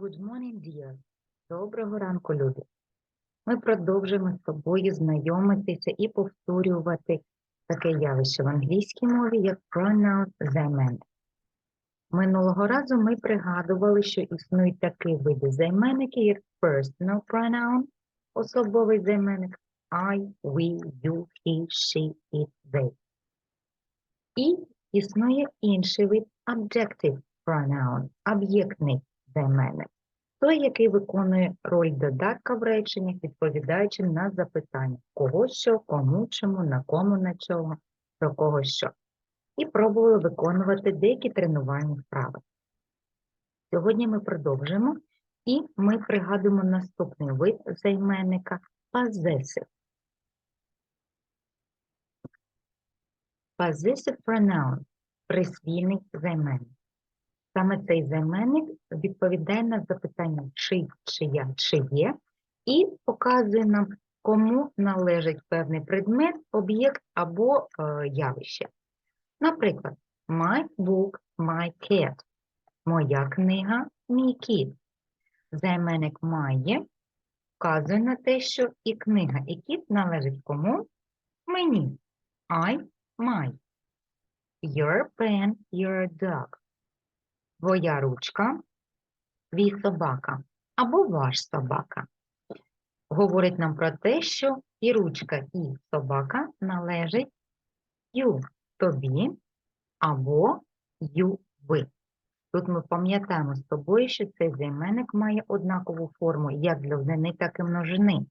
Good morning, dear. Доброго ранку, любі. Ми продовжуємо з тобою знайомитися і повторювати таке явище в англійській мові, як pronoun займенник. Минулого разу ми пригадували, що існують такі види займенників, як personal pronoun, особовий займенник, I, we, you, he, she, it, they. І існує інший вид objective pronoun, об'єктний займенник. Той, який виконує роль додатка в реченнях, відповідаючи на запитання, кого що, кому чому, на кому на чому, про кого що. І пробували виконувати деякі тренувальні вправи. Сьогодні ми продовжимо і ми пригадуємо наступний вид займенника possessive. Possessive pronoun – присвійний займенник. Саме цей займенник відповідає на запитання чи, чия, чиє, і показує нам, кому належить певний предмет, об'єкт або е, явище. Наприклад, my book, my cat. Моя книга, мій кіт. Займенник має вказує на те, що і книга, і кіт належить кому? Мені. I, my. Your pen, your dog твоя ручка, твій собака або ваш собака. Говорить нам про те, що і ручка, і собака належать ю тобі або ю ви. Тут ми пам'ятаємо з тобою, що цей займенник має однакову форму як для однини, так і множини.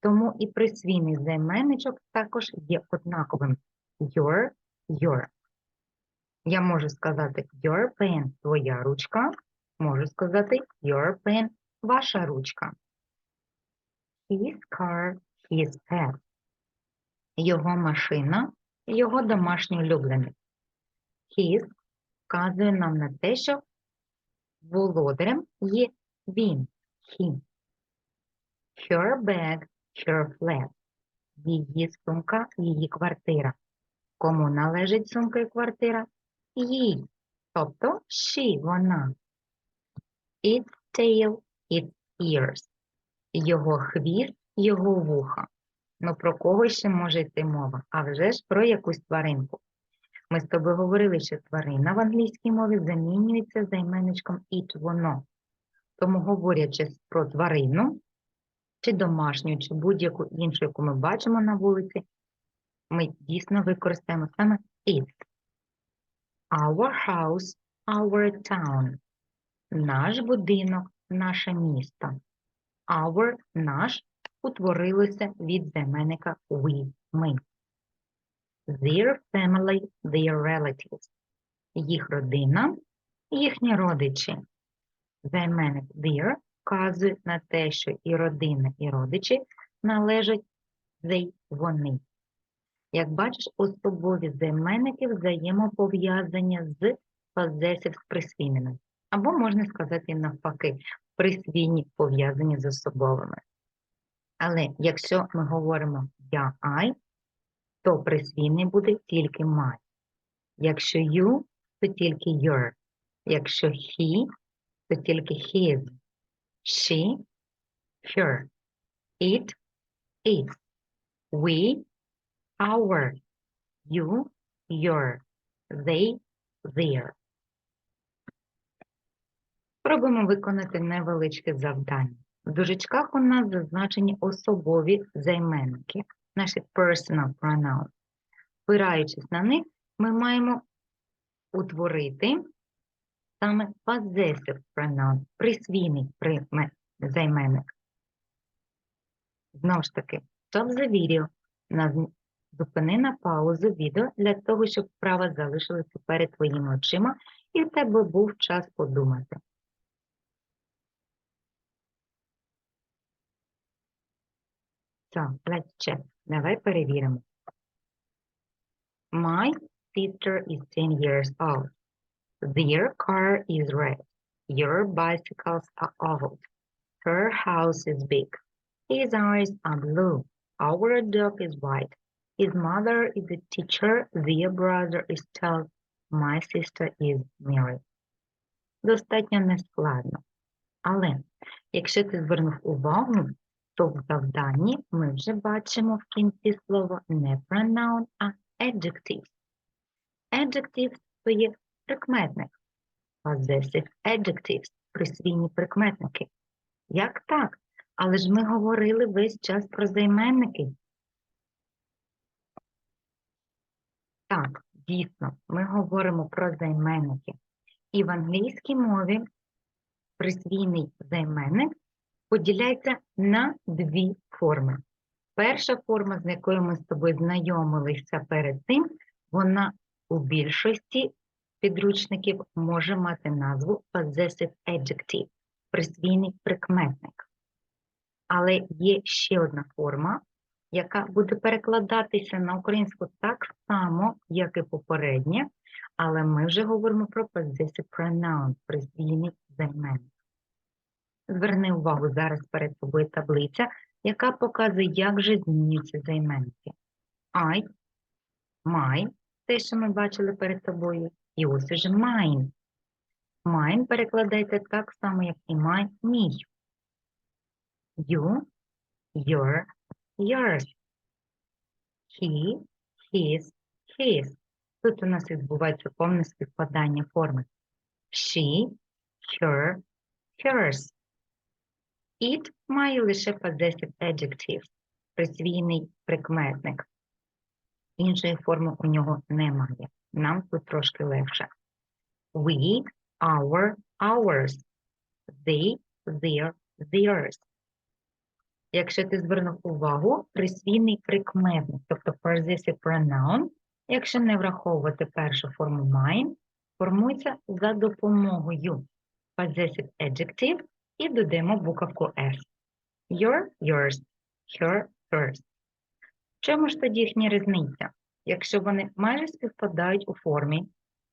Тому і присвійний займенничок також є однаковим. Your, your. Я можу сказати your pen – твоя ручка. Можу сказати your pen – ваша ручка. His car, his pet. Його машина, його домашній улюблений. His вказує нам на те, що володарем є він, he. Her bag, her flat. Її сумка, її квартира. Кому належить сумка і квартира? Їй, тобто she, вона. Its tail, its ears. Його хвіст, його вуха. Ну про кого ще може йти мова? А вже ж про якусь тваринку. Ми з тобою говорили, що тварина в англійській мові замінюється займенничком it, воно. Тому, говорячи про тварину, чи домашню, чи будь-яку іншу, яку ми бачимо на вулиці, ми дійсно використаємо саме it. Our house, our town. Наш будинок, наше місто. Our, наш утворилося від займенника we, ми. Their family, their relatives. Їх родина, їхні родичі. Займенник their вказує на те, що і родина, і родичі належать they, вони. Як бачиш, особові займенники взаємопов'язані з possessive з присвійними. Або можна сказати навпаки, присвійні пов'язані з особовими. Але якщо ми говоримо я I, то присвійний буде тільки my. Якщо you, то тільки your. Якщо he, то тільки his. She, her. It, its. We, our, you, your, they, their. Спробуємо виконати невеличке завдання. В дужечках у нас зазначені особові займенники, наші personal pronouns. Спираючись на них, ми маємо утворити саме possessive pronoun, присвійний займенник. Знову ж таки, stop the video, Зупини на паузу відео для того, щоб вправа залишилася перед твоїми очима і в тебе був час подумати. So, let's check. Давай перевіримо. My sister is 10 years old. Their car is red. Your bicycles are old. Her house is big. His eyes are blue. Our dog is white. His mother is a teacher, their brother is child, my sister is married. Достатньо нескладно. Але якщо ти звернув увагу, то в завданні ми вже бачимо в кінці слова не pronoun, а adjective. Adjective – це є прикметник. Possessive adjectives – присвійні прикметники. Як так? Але ж ми говорили весь час про займенники. Так, дійсно, ми говоримо про займенники. І в англійській мові присвійний займенник поділяється на дві форми. Перша форма, з якою ми з тобою знайомилися перед тим, вона у більшості підручників може мати назву possessive adjective – присвійний прикметник. Але є ще одна форма, яка буде перекладатися на українську так само, як і попередня, але ми вже говоримо про possessive pronoun – присвійний займенник. Зверни увагу, зараз перед тобою таблиця, яка показує, як же змінюються займенники. I, my, те, що ми бачили перед тобою, і ось уже mine. Mine перекладається так само, як і my, мій. You, your, yours. He, his, his. Тут у нас відбувається повне співпадання форми. She, her, hers. It має лише possessive adjective, присвійний прикметник. Іншої форми у нього немає. Нам тут трошки легше. We, our, ours. They, their, theirs. Якщо ти звернув увагу, присвійний прикметник, тобто possessive pronoun, якщо не враховувати першу форму mine, формується за допомогою possessive adjective і додаємо буковку S. Your, yours, her, hers. Чому ж тоді їхня різниця? Якщо вони майже співпадають у формі,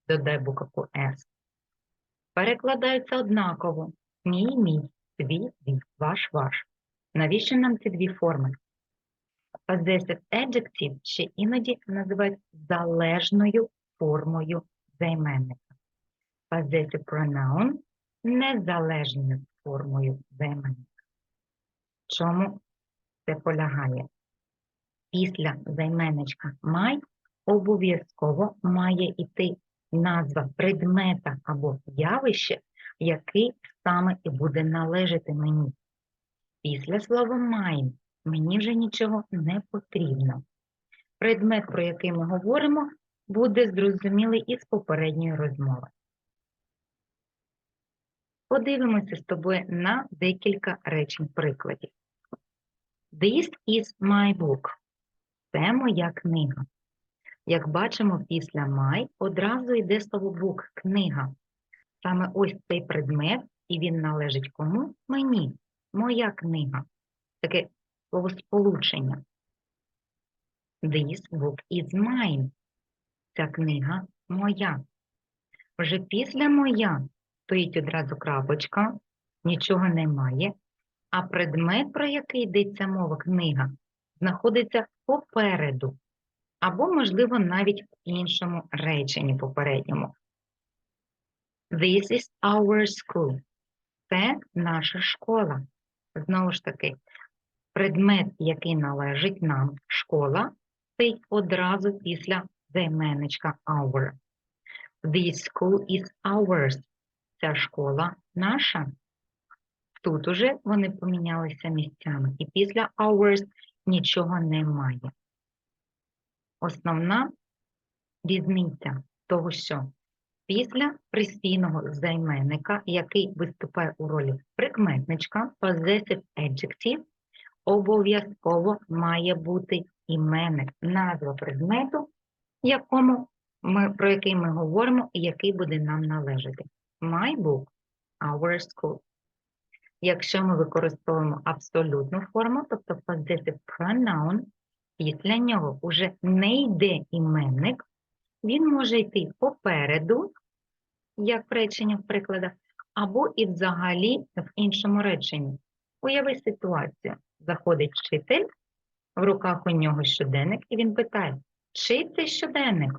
додай буковку S. Перекладаються однаково. Мій, мій, твій, твій, ваш, ваш. Навіщо нам ці дві форми? Possessive adjective ще іноді називають залежною формою займенника. Possessive pronoun – незалежною формою займенника. Чому це полягає? Після займенничка май обов'язково має йти назва предмета або явища, який саме і буде належати мені. Після слова mine мені вже нічого не потрібно. Предмет, про який ми говоримо, буде зрозумілий із попередньої розмови. Подивимося з тобою на декілька речень прикладів. This is my book. Це моя книга. Як бачимо, після my одразу йде слово book – книга. Саме ось цей предмет, і він належить кому? Мені. Моя книга. Таке словосполучення. This book is mine. Ця книга моя. Вже після моя стоїть одразу крапочка, нічого немає, а предмет, про який йдеться мова, книга, знаходиться попереду, або, можливо, навіть в іншому реченні попередньому. This is our school. Це наша школа. Знову ж таки, предмет, який належить нам, школа, стоїть одразу після займенничка our. This school is ours. Ця школа наша. Тут уже вони помінялися місцями. І після hours нічого немає. Основна різниця того, що після присвійного займенника, який виступає у ролі прикметничка, possessive adjective, обов'язково має бути іменник, назва предмету, якому ми, про який ми говоримо і який буде нам належати. My book, our school. Якщо ми використовуємо абсолютну форму, тобто possessive pronoun, після нього вже не йде іменник, він може йти попереду, як в реченні в прикладах, або і взагалі в іншому реченні. Уяви ситуацію. Заходить вчитель, в руках у нього щоденник, і він питає, чий це щоденник?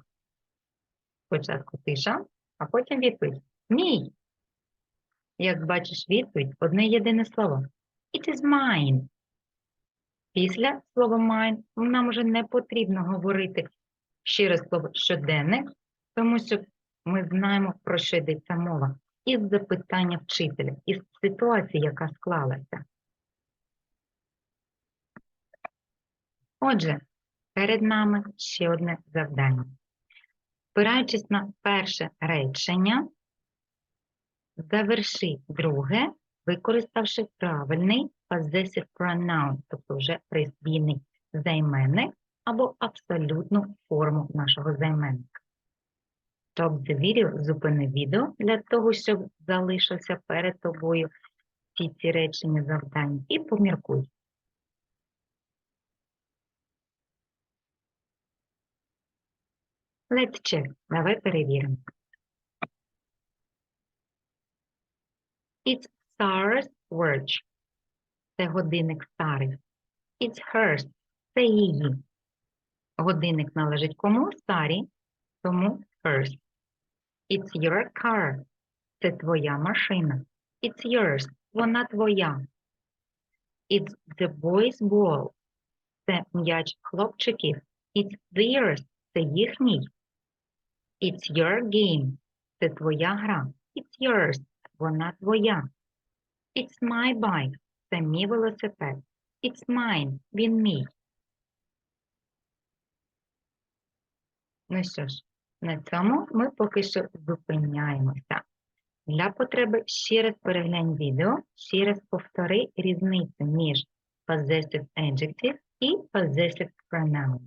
Спочатку тиша, а потім відповідь. Мій. Як бачиш відповідь, одне єдине слово. It is mine. Після слова mine нам вже не потрібно говорити раз слово щоденник, тому що ми знаємо, про що йдеться мова. Із запитання вчителя, із ситуації, яка склалася. Отже, перед нами ще одне завдання. Спираючись на перше речення, заверши друге, використавши правильний possessive pronoun, тобто вже присвійний займенник або абсолютну форму нашого займенника. The video, зупини відео для того, щоб залишився перед тобою ці ці речення завдання і поміркуй. Let's check. Давай перевіримо. It's Sarah's watch. Це годинник старий. It's hers. Це її. Годинник належить кому? Старій. Тому hers. It's your car. Це твоя машина. It's yours. Вона твоя. It's the boy's ball. Це м'яч хлопчиків. It's theirs. Це їхній. It's your game. Це твоя гра. It's yours. Вона твоя. It's my bike. Це мій велосипед. It's mine. Він мій. Ну що ж, на цьому ми поки що зупиняємося. Для потреби ще раз переглянь відео, ще раз повтори різницю між possessive adjective і possessive pronoun.